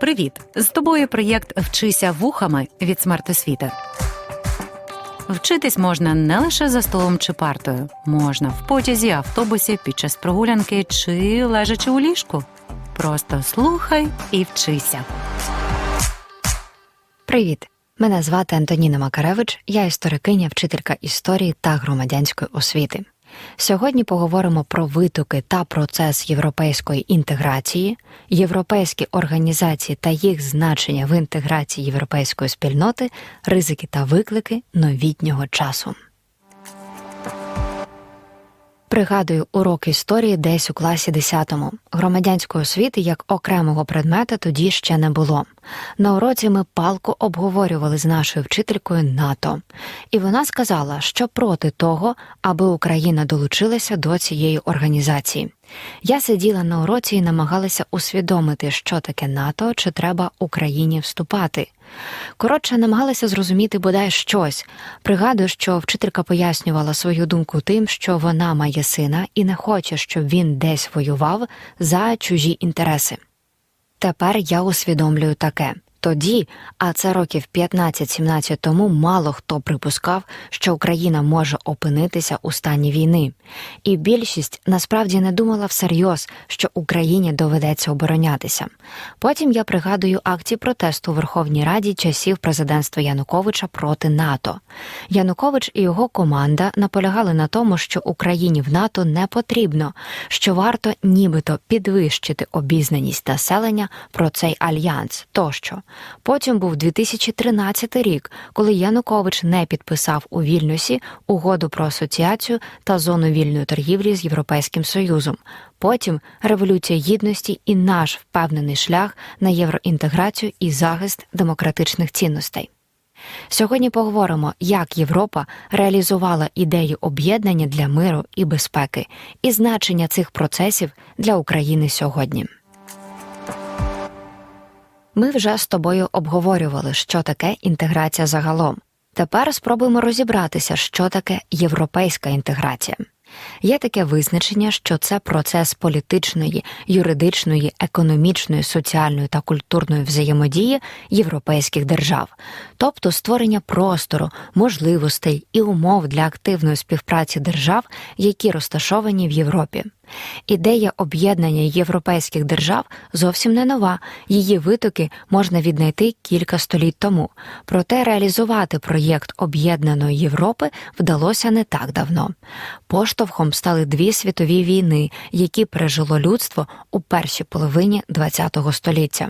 Привіт! З тобою проєкт Вчися вухами від смертосвіти. Вчитись можна не лише за столом чи партою, можна в потязі, автобусі, під час прогулянки чи лежачи у ліжку. Просто слухай і вчися. Привіт! Мене звати Антоніна Макаревич, я історикиня, вчителька історії та громадянської освіти. Сьогодні поговоримо про витоки та процес європейської інтеграції, європейські організації та їх значення в інтеграції європейської спільноти, ризики та виклики новітнього часу. Пригадую урок історії десь у класі 10-му. Громадянської освіти як окремого предмета тоді ще не було. На уроці ми палку обговорювали з нашою вчителькою НАТО, і вона сказала, що проти того, аби Україна долучилася до цієї організації. Я сиділа на уроці і намагалася усвідомити, що таке НАТО, чи треба Україні вступати. Коротше, намагалася зрозуміти бодай щось. Пригадую, що вчителька пояснювала свою думку тим, що вона має сина і не хоче, щоб він десь воював за чужі інтереси. Тепер я усвідомлюю таке. Тоді, а це років 15-17 тому, мало хто припускав, що Україна може опинитися у стані війни, і більшість насправді не думала всерйоз, що Україні доведеться оборонятися. Потім я пригадую акції протесту у Верховній Раді часів президентства Януковича проти НАТО. Янукович і його команда наполягали на тому, що Україні в НАТО не потрібно, що варто нібито підвищити обізнаність населення про цей альянс тощо. Потім був 2013 рік, коли Янукович не підписав у Вільнюсі угоду про асоціацію та зону вільної торгівлі з Європейським Союзом. Потім Революція Гідності і наш впевнений шлях на євроінтеграцію і захист демократичних цінностей. Сьогодні поговоримо, як Європа реалізувала ідею об'єднання для миру і безпеки, і значення цих процесів для України сьогодні. Ми вже з тобою обговорювали, що таке інтеграція загалом. Тепер спробуємо розібратися, що таке європейська інтеграція. Є таке визначення, що це процес політичної, юридичної, економічної, соціальної та культурної взаємодії європейських держав, тобто створення простору, можливостей і умов для активної співпраці держав, які розташовані в Європі. Ідея об'єднання європейських держав зовсім не нова. Її витоки можна віднайти кілька століть тому. Проте реалізувати проєкт об'єднаної Європи вдалося не так давно. Поштовхом стали дві світові війни, які пережило людство у першій половині ХХ століття.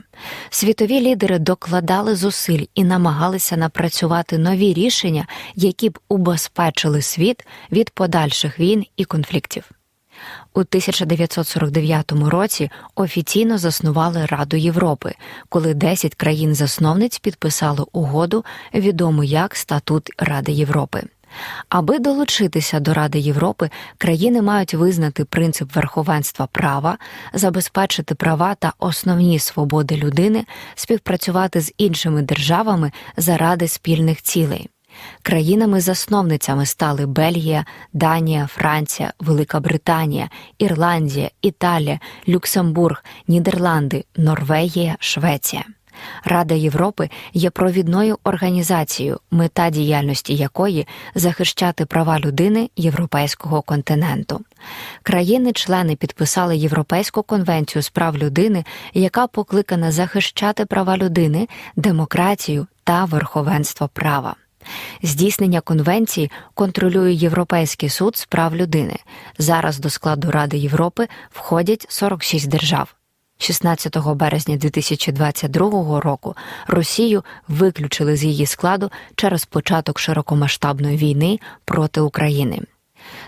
Світові лідери докладали зусиль і намагалися напрацювати нові рішення, які б убезпечили світ від подальших війн і конфліктів. У 1949 році офіційно заснували Раду Європи, коли 10 країн-засновниць підписали угоду, відому як Статут Ради Європи. Аби долучитися до Ради Європи, країни мають визнати принцип верховенства права, забезпечити права та основні свободи людини, співпрацювати з іншими державами заради спільних цілей. Країнами-засновницями стали Бельгія, Данія, Франція, Велика Британія, Ірландія, Італія, Люксембург, Нідерланди, Норвегія, Швеція. Рада Європи є провідною організацією, мета діяльності якої захищати права людини європейського континенту. Країни-члени підписали Європейську конвенцію з прав людини, яка покликана захищати права людини, демократію та верховенство права. Здійснення конвенції контролює Європейський суд з прав людини. Зараз до складу Ради Європи входять 46 держав. 16 березня 2022 року Росію виключили з її складу через початок широкомасштабної війни проти України.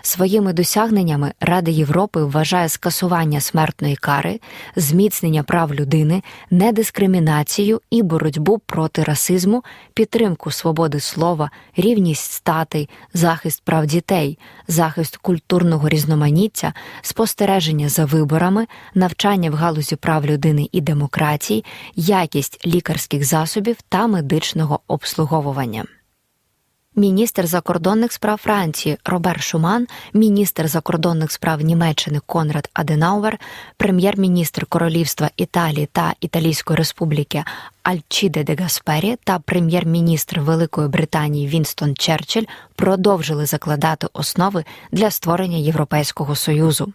Своїми досягненнями Рада Європи вважає скасування смертної кари, зміцнення прав людини, недискримінацію і боротьбу проти расизму, підтримку свободи слова, рівність статей, захист прав дітей, захист культурного різноманіття, спостереження за виборами, навчання в галузі прав людини і демократії, якість лікарських засобів та медичного обслуговування. Міністр закордонних справ Франції Робер Шуман, міністр закордонних справ Німеччини Конрад Аденауер, прем'єр-міністр Королівства Італії та Італійської Республіки Альчіде де Гаспері та прем'єр-міністр Великої Британії Вінстон Черчилль продовжили закладати основи для створення Європейського союзу.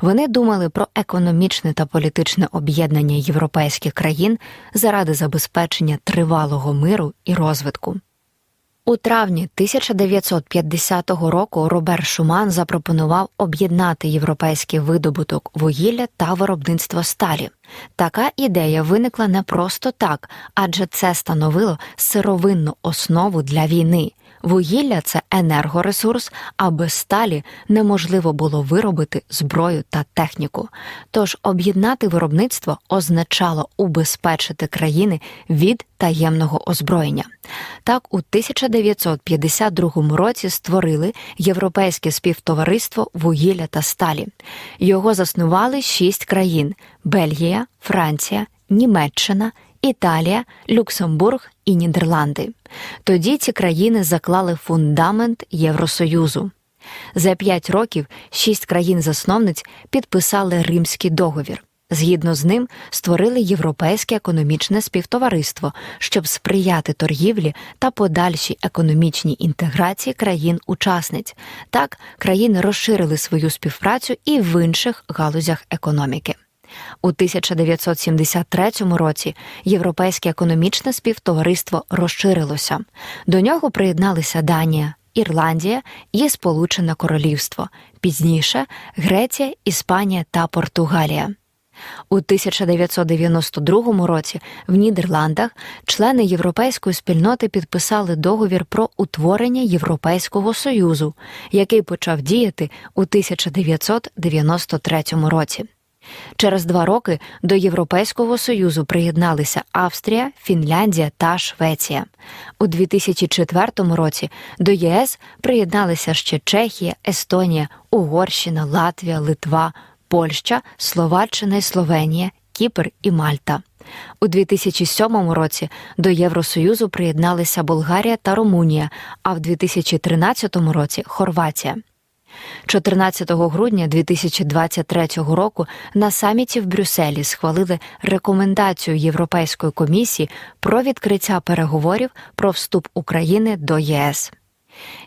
Вони думали про економічне та політичне об'єднання європейських країн заради забезпечення тривалого миру і розвитку. У травні 1950 року Робер Шуман запропонував об'єднати європейський видобуток вугілля та виробництво сталі. Така ідея виникла не просто так, адже це становило сировинну основу для війни. Вугілля це енергоресурс, а без сталі неможливо було виробити зброю та техніку. Тож об'єднати виробництво означало убезпечити країни від таємного озброєння. Так, у 1952 році створили Європейське співтовариство вугілля та сталі. Його заснували шість країн: Бельгія, Франція, Німеччина. Італія, Люксембург і Нідерланди. Тоді ці країни заклали фундамент Євросоюзу. За п'ять років шість країн-засновниць підписали Римський договір. Згідно з ним створили Європейське економічне співтовариство, щоб сприяти торгівлі та подальшій економічній інтеграції країн-учасниць. Так країни розширили свою співпрацю і в інших галузях економіки. У 1973 році Європейське економічне співтовариство розширилося. До нього приєдналися Данія, Ірландія і Сполучене Королівство, пізніше Греція, Іспанія та Португалія. У 1992 році в Нідерландах члени Європейської спільноти підписали договір про утворення Європейського союзу, який почав діяти у 1993 році. Через два роки до Європейського союзу приєдналися Австрія, Фінляндія та Швеція. У 2004 році до ЄС приєдналися ще Чехія, Естонія, Угорщина, Латвія, Литва, Польща, Словаччина і Словенія, Кіпр і Мальта. У 2007 році до Євросоюзу приєдналися Болгарія та Румунія, а в 2013 році Хорватія. 14 грудня 2023 року на саміті в Брюсселі схвалили рекомендацію Європейської комісії про відкриття переговорів про вступ України до ЄС.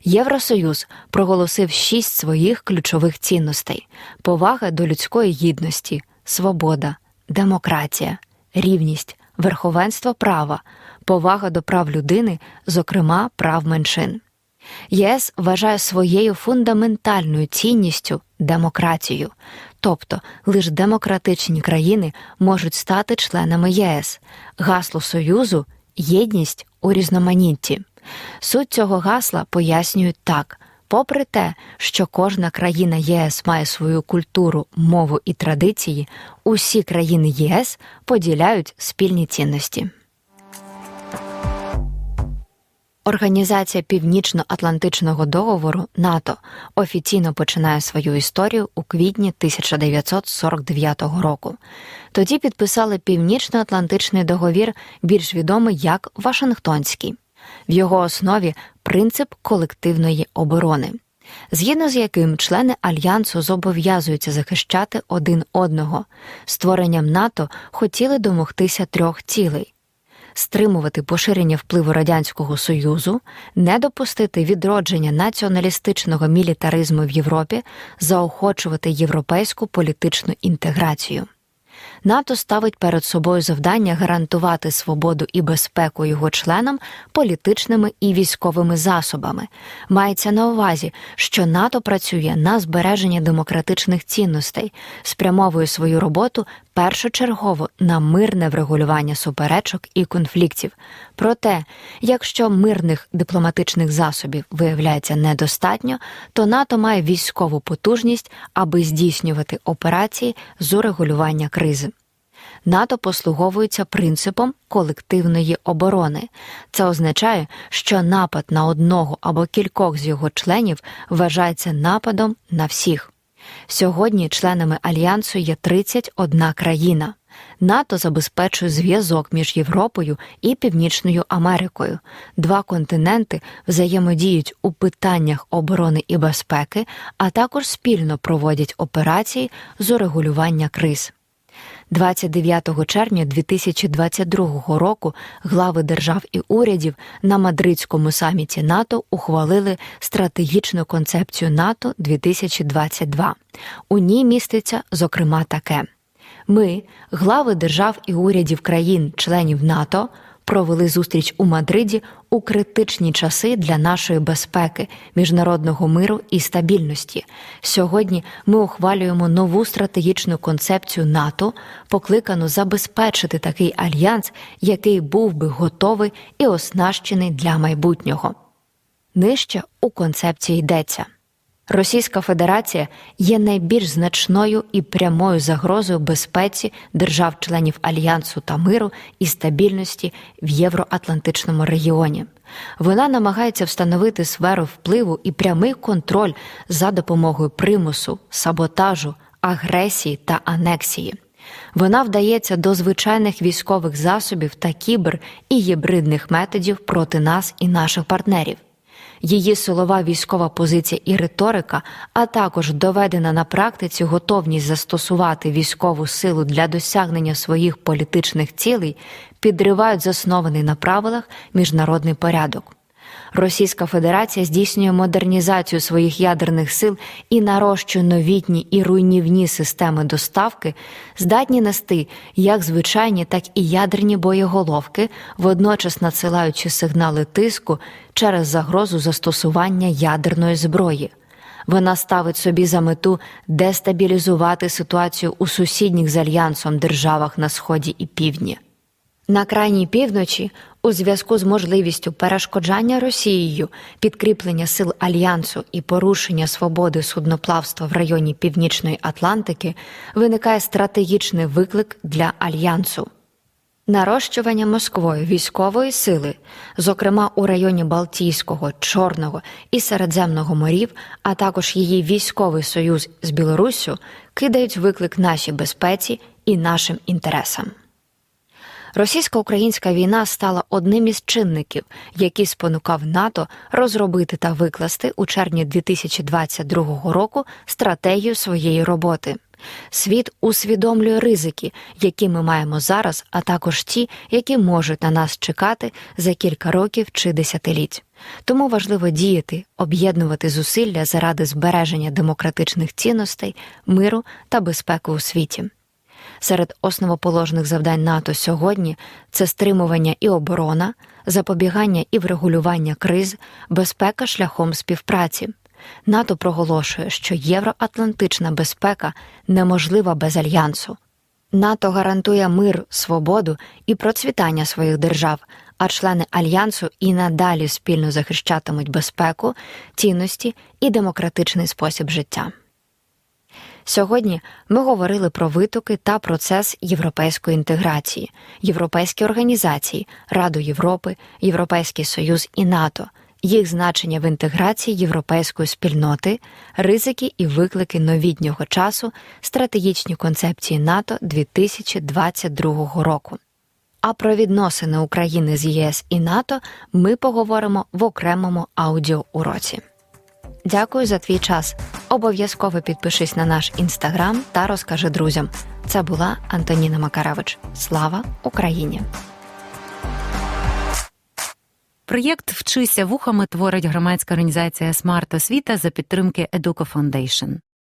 Євросоюз проголосив шість своїх ключових цінностей: повага до людської гідності, свобода, демократія, рівність, верховенство права, повага до прав людини, зокрема прав меншин. ЄС вважає своєю фундаментальною цінністю демократію, тобто лише демократичні країни можуть стати членами ЄС. Гасло Союзу єдність у різноманітті. Суть цього гасла пояснюють так. Попри те, що кожна країна ЄС має свою культуру, мову і традиції, усі країни ЄС поділяють спільні цінності. Організація Північно-Атлантичного договору НАТО офіційно починає свою історію у квітні 1949 року. Тоді підписали Північно-Атлантичний договір, більш відомий як Вашингтонський. В його основі принцип колективної оборони, згідно з яким члени альянсу зобов'язуються захищати один одного. Створенням НАТО хотіли домогтися трьох цілей стримувати поширення впливу радянського союзу, не допустити відродження націоналістичного мілітаризму в Європі, заохочувати європейську політичну інтеграцію. НАТО ставить перед собою завдання гарантувати свободу і безпеку його членам політичними і військовими засобами. Мається на увазі, що НАТО працює на збереження демократичних цінностей, спрямовує свою роботу першочергово на мирне врегулювання суперечок і конфліктів. Проте, якщо мирних дипломатичних засобів виявляється недостатньо, то НАТО має військову потужність, аби здійснювати операції з урегулювання кризи. НАТО послуговується принципом колективної оборони. Це означає, що напад на одного або кількох з його членів вважається нападом на всіх. Сьогодні членами альянсу є 31 країна. НАТО забезпечує зв'язок між Європою і Північною Америкою. Два континенти взаємодіють у питаннях оборони і безпеки, а також спільно проводять операції з урегулювання криз. 29 червня 2022 року глави держав і урядів на мадридському саміті НАТО ухвалили стратегічну концепцію НАТО 2022. У ній міститься зокрема таке: ми, глави держав і урядів країн-членів НАТО, провели зустріч у Мадриді у критичні часи для нашої безпеки, міжнародного миру і стабільності. Сьогодні ми ухвалюємо нову стратегічну концепцію НАТО, покликану забезпечити такий альянс, який був би готовий і оснащений для майбутнього. Нижче у концепції йдеться. Російська Федерація є найбільш значною і прямою загрозою безпеці держав-членів альянсу та миру і стабільності в євроатлантичному регіоні. Вона намагається встановити сферу впливу і прямий контроль за допомогою примусу, саботажу, агресії та анексії. Вона вдається до звичайних військових засобів та кібер і гібридних методів проти нас і наших партнерів. Її силова військова позиція і риторика, а також доведена на практиці готовність застосувати військову силу для досягнення своїх політичних цілей, підривають заснований на правилах міжнародний порядок. Російська Федерація здійснює модернізацію своїх ядерних сил і нарощує новітні і руйнівні системи доставки, здатні нести як звичайні, так і ядерні боєголовки, водночас надсилаючи сигнали тиску через загрозу застосування ядерної зброї. Вона ставить собі за мету дестабілізувати ситуацію у сусідніх з альянсом державах на сході і півдні. На крайній півночі, у зв'язку з можливістю перешкоджання Росією, підкріплення сил альянсу і порушення свободи судноплавства в районі Північної Атлантики, виникає стратегічний виклик для альянсу. Нарощування Москвою військової сили, зокрема у районі Балтійського, Чорного і Середземного морів, а також її військовий союз з Білоруссю, кидають виклик нашій безпеці і нашим інтересам. Російсько-українська війна стала одним із чинників, який спонукав НАТО розробити та викласти у червні 2022 року стратегію своєї роботи. Світ усвідомлює ризики, які ми маємо зараз, а також ті, які можуть на нас чекати за кілька років чи десятиліть. Тому важливо діяти, об'єднувати зусилля заради збереження демократичних цінностей, миру та безпеки у світі. Серед основоположних завдань НАТО сьогодні це стримування і оборона, запобігання і врегулювання криз, безпека шляхом співпраці. НАТО проголошує, що євроатлантична безпека неможлива без альянсу. НАТО гарантує мир, свободу і процвітання своїх держав, а члени альянсу і надалі спільно захищатимуть безпеку, цінності і демократичний спосіб життя. Сьогодні ми говорили про витоки та процес європейської інтеграції, європейські організації, Раду Європи, Європейський Союз і НАТО, їх значення в інтеграції європейської спільноти, ризики і виклики новітнього часу, стратегічні концепції НАТО 2022 року. А про відносини України з ЄС і НАТО ми поговоримо в окремому аудіоуроці. Дякую за твій час. Обов'язково підпишись на наш інстаграм та розкажи друзям. Це була Антоніна Макаревич. Слава Україні! Проєкт Вчися вухами творить громадська організація Смарт Освіта за підтримки Educo Foundation.